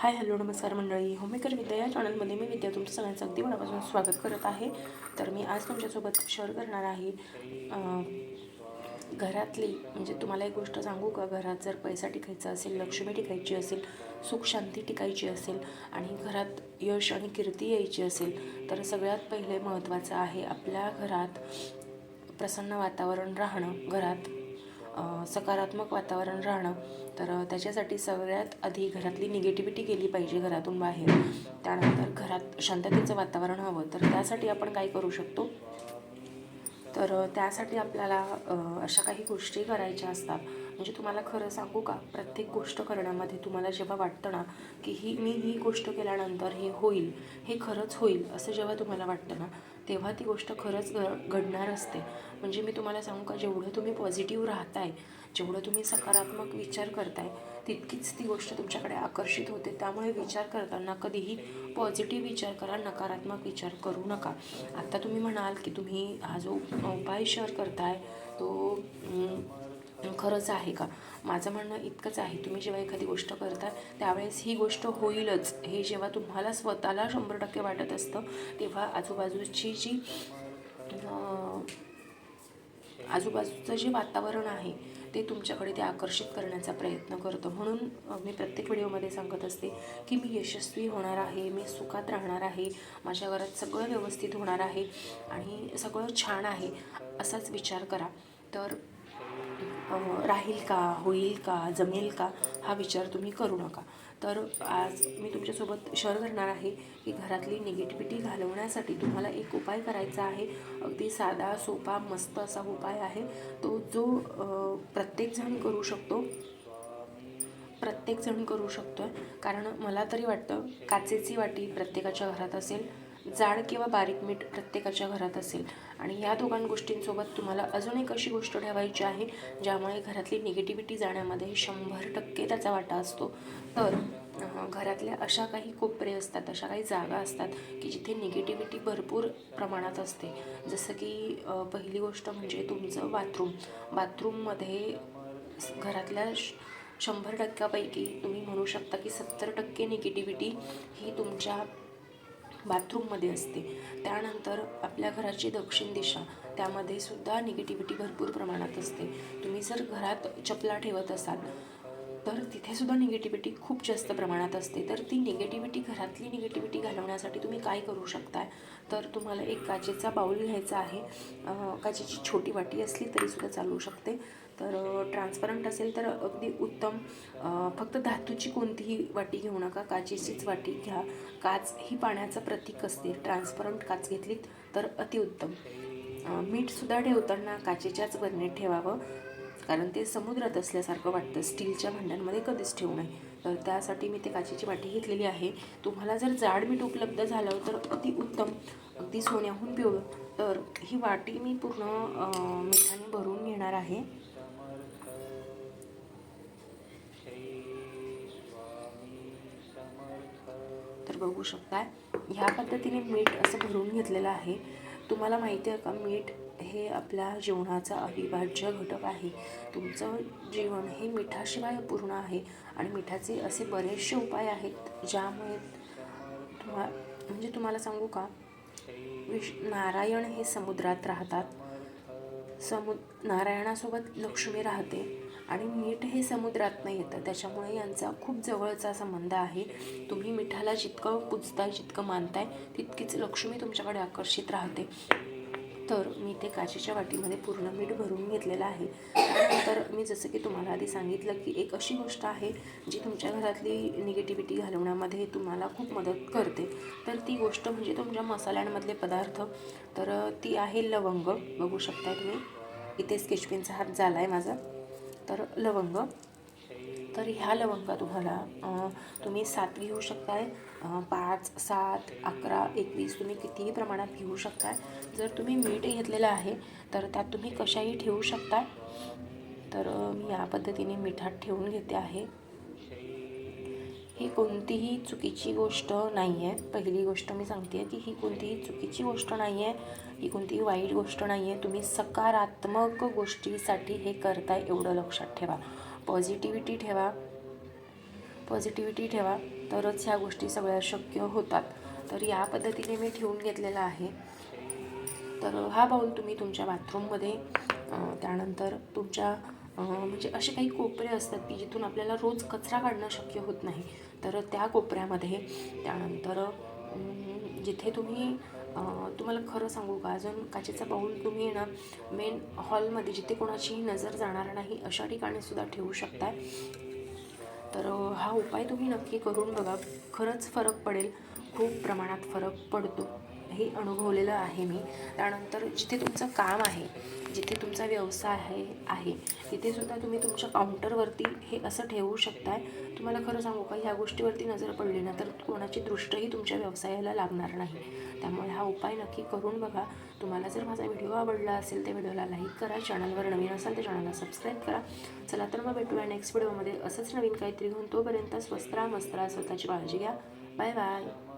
Hi hello नमस्कार मंडळी. होमेकर विद्या या चॅनलमध्ये मी विद्या तुमचं सगळ्यांचं अगदी मनापासून स्वागत करत आहे. तर मी आज तुमच्यासोबत शेअर करणार आहे घरातली म्हणजे तुम्हाला एक गोष्ट सांगू का? घरात जर पैसा टिकायचा असेल लक्ष्मी टिकायची असेल सुख शांती टिकायची असेल आणि घरात यश आणि कीर्ती यायची असेल तर सगळ्यात पहिले महत्त्वाचं आहे आपल्या घरात प्रसन्न वातावरण राहणं घरात सकारात्मक वातावरण राहणं. तर त्याच्यासाठी सगळ्यात आधी घरातली निगेटिव्हिटी गेली पाहिजे घरातून बाहेर. त्यानंतर घरात शांततेचं वातावरण हवं. तर त्यासाठी आपण काय करू शकतो? तर त्यासाठी आपल्याला अशा काही गोष्टी करायच्या असतात. म्हणजे तुम्हाला खरं सांगू का? प्रत्येक गोष्ट करण्यामध्ये तुम्हाला जेव्हा वाटतं ना की ही मी ही गोष्ट केल्यानंतर हे होईल हे खरंच होईल असं जेव्हा तुम्हाला वाटतं ना तेव्हा ती गोष्ट खरंच घ घडणार असते. म्हणजे मी तुम्हाला सांगू का जेवढं तुम्ही पॉझिटिव्ह राहताय जेवढं तुम्ही सकारात्मक विचार करताय तितकीच ती गोष्ट तुमच्याकडे आकर्षित होते. त्यामुळे विचार करताना कधीही पॉझिटिव्ह विचार करा नकारात्मक विचार करू नका. आत्ता तुम्ही म्हणाल की तुम्ही हा जो उपाय शेअर करताय तो खरंच आहे का? माझं म्हणणं इतकंच आहे. तुम्ही जेव्हा एखादी गोष्ट करता त्यावेळेस ही गोष्ट होईलच. हे जेव्हा तुम्हाला स्वतःला शंभर टक्के वाटत असतं तेव्हा आजूबाजूची जी आजूबाजूचं जे वातावरण आहे ते तुमच्याकडे ते आकर्षित करण्याचा प्रयत्न करतं. म्हणून मी प्रत्येक व्हिडिओमध्ये सांगत असते की मी यशस्वी होणार आहे मी सुखात राहणार आहे माझ्या घरात सगळं व्यवस्थित होणार आहे आणि सगळं छान आहे असाच विचार करा. तर राहील का होईल का जमेल का हा विचार तुम्ही करू नका. तर आज मी तुमच्यासोबत शेअर करणार आहे की घरातली निगेटिव्हिटी घालवण्यासाठी तुम्हाला एक उपाय करायचा आहे. अगदी साधा सोपा मस्त असा उपाय आहे. तो जो प्रत्येकजण करू शकतो. प्रत्येकजण करू शकतो कारण मला तरी वाटतं काचेची वाटी प्रत्येकाच्या घरात असेल. जाड किंवा बारीक मीठ प्रत्येकाच्या घरात असेल. आणि या दोघां गोष्टींसोबत तुम्हाला अजून एक अशी गोष्ट ठेवायची आहे ज्यामुळे घरातली निगेटिव्हिटी जाण्यामध्ये शंभर टक्के त्याचा वाटा असतो. तर घरातल्या अशा काही कोपरे असतात अशा काही जागा असतात की जिथे निगेटिव्हिटी भरपूर प्रमाणात असते. जसं की पहिली गोष्ट म्हणजे तुमचं बाथरूम. बाथरूममध्ये घरातल्या श- शंभर टक्क्यापैकी तुम्ही म्हणू शकता की सत्तर टक्के निगेटिव्हिटी ही तुमच्या बाथरूममध्ये असते. त्यानंतर आपल्या घराची दक्षिण दिशा त्यामध्ये सुद्धा निगेटिव्हिटी भरपूर प्रमाणात असते. तुम्ही जर घरात चपला ठेवत असाल तर तिथेसुद्धा निगेटिव्हिटी खूप जास्त प्रमाणात असते. तर ती निगेटिव्हिटी घरातली निगेटिव्हिटी घालवण्यासाठी तुम्ही काय करू शकताय? तर तुम्हाला एक काचेचा बाऊल घ्यायचा आहे. काचेची छोटी वाटी असली तरीसुद्धा चालू शकते. तर ट्रान्सपरंट असेल तर अगदी उत्तम. फक्त धातूची कोणतीही वाटी घेऊ नका काचेचीच वाटी घ्या. काच ही पाण्याचं प्रतीक असते. ट्रान्सपरंट काच घेतलीत तर अतिउत्तम मीठसुद्धा ठेवताना काचेच्याच बरणीत ठेवावं कारण ते समुद्रात असल्यासारखं वाटतं. स्टीलच्या भांड्यांमध्ये कधीच ठेवू नये. तर त्यासाठी मी ते काचेची वाटी घेतलेली आहे. तुम्हाला जर जाड मीठ उपलब्ध झालं तर अति उत्तम. अगदी सोन्याहून पिवळं. तर ही वाटी मी पूर्ण मिठाने भरून घेणार आहे. बघू शकताय. ह्या पद्धतीने मीठ असं भरून घेतलेलं आहे. तुम्हाला माहिती आहे का मीठ हे आपल्या जीवनाचा अविभाज्य घटक आहे. तुमचं जीवन हे मिठाशिवाय पूर्ण आहे आणि मिठाचे असे बरेचसे उपाय आहेत ज्यामुळे तुम्हा म्हणजे तुम्हाला सांगू का विश नारायण हे समुद्रात राहतात. समु नारायणासोबत लक्ष्मी राहते. आणि मीठ हे समुद्रात नाही येतं. त्याच्यामुळे यांचा खूप जवळचा संबंध आहे. तुम्ही मिठाला जितकं पुजताय जितकं मानताय तितकीच लक्ष्मी तुमच्याकडे आकर्षित राहते. तर मी ते काचेच्या वाटीमध्ये पूर्ण मीठ भरून घेतलेलं आहे. त्यानंतर मी जसं की तुम्हाला आधी सांगितलं की एक अशी गोष्ट आहे जी तुमच्या घरातली निगेटिव्हिटी घालवण्यामध्ये तुम्हाला खूप मदत करते. तर ती गोष्ट म्हणजे तुमच्या मसाल्यांमधले पदार्थ. तर ती आहे लवंग. बघू शकता तुम्ही. इथे स्केचपेनचा हात झाला आहे माझा. तर लवंग. तर ह्या लवंगा तुम्हाला तुम्ही सात घेऊ शकताय. पाच सात अकरा एकवीस तुम्ही कितीही प्रमाणात घेऊ शकताय. जर तुम्ही मीठ घेतलेलं आहे तर त्यात तुम्ही कशाही ठेवू शकता तर मी या पद्धतीने मिठात ठेवून घेते आहे. ही कोणतीही चुकीची गोष्ट नाही आहे पहिली गोष्ट मी सांगते आहे की ही कोणतीही चुकीची गोष्ट नाही आहे ही कोणतीही वाईट गोष्ट नाही आहे तुम्ही सकारात्मक गोष्टीसाठी हे करताय एवढं लक्षात ठेवा. पॉझिटिव्हिटी ठेवा. पॉझिटिव्हिटी ठेवा. तरच ह्या गोष्टी सगळ्या शक्य होतात. तर या पद्धतीने मी ठेवून घेतलेला आहे. तर हा बाऊल तुम्ही तुमच्या बाथरूममध्ये त्यानंतर तुमच्या म्हणजे असे काही कोपरे असतात की जिथून आपल्याला रोज कचरा काढणं शक्य होत नाही. तर त्या कोपऱ्यामध्ये त्यानंतर जिथे तुम्ही तुम्हाला खरं सांगू का अजून काचेचा बाऊल तुम्ही आहे ना मेन हॉलमध्ये जिथे कोणाचीही नजर जाणार नाही अशा ठिकाणी सुद्धा ठेवू शकताय. तर हा उपाय तुम्ही नक्की करून बघा. खरंच फरक पडेल. खूप प्रमाणात फरक पडतो. हे अनुभवलेलं आहे मी. त्यानंतर जिथे तुमचं काम आहे जिथे तुमचा व्यवसाय आहे आहे तिथेसुद्धा तुम्ही तुमच्या काउंटरवरती हे असं ठेवू शकताय. तुम्हाला खरं सांगू का ह्या गोष्टीवरती नजर पडली ना तर कोणाची दृष्टही तुमच्या व्यवसायाला लागणार नाही. त्यामुळे हा उपाय नक्की करून बघा. तुम्हाला जर माझा व्हिडिओ आवडला असेल तर व्हिडिओला लाईक करा. चॅनलवर नवीन असाल तर चॅनलला सबस्क्राईब करा. चला तर मग भेटूया नेक्स्ट व्हिडिओमध्ये. असंच नवीन काहीतरी घेऊन तोपर्यंत स्वस्त राहा मस्त राहा स्वतःची काळजी घ्या. Bye bye.